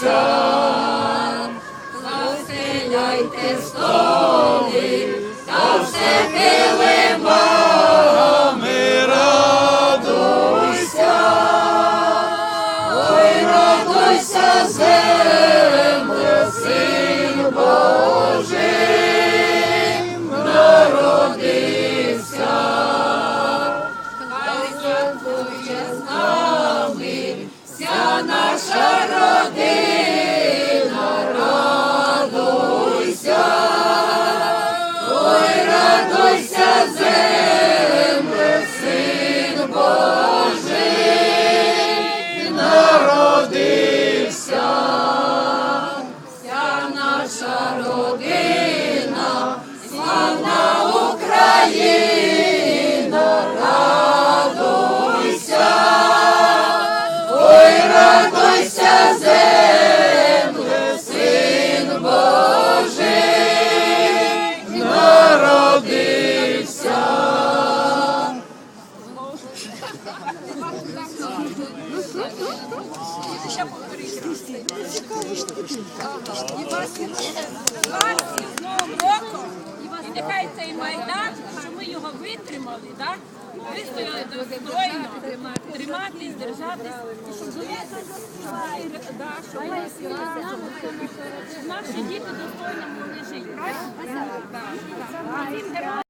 Отця, застеляйте столи, та все радуйся, ой, радуйся, хай жартує з нами вся наша. З Новим роком. І нехай цей майдан, ми його витримали, так? вистояли достойно, триматись, держатись, наші діти достойно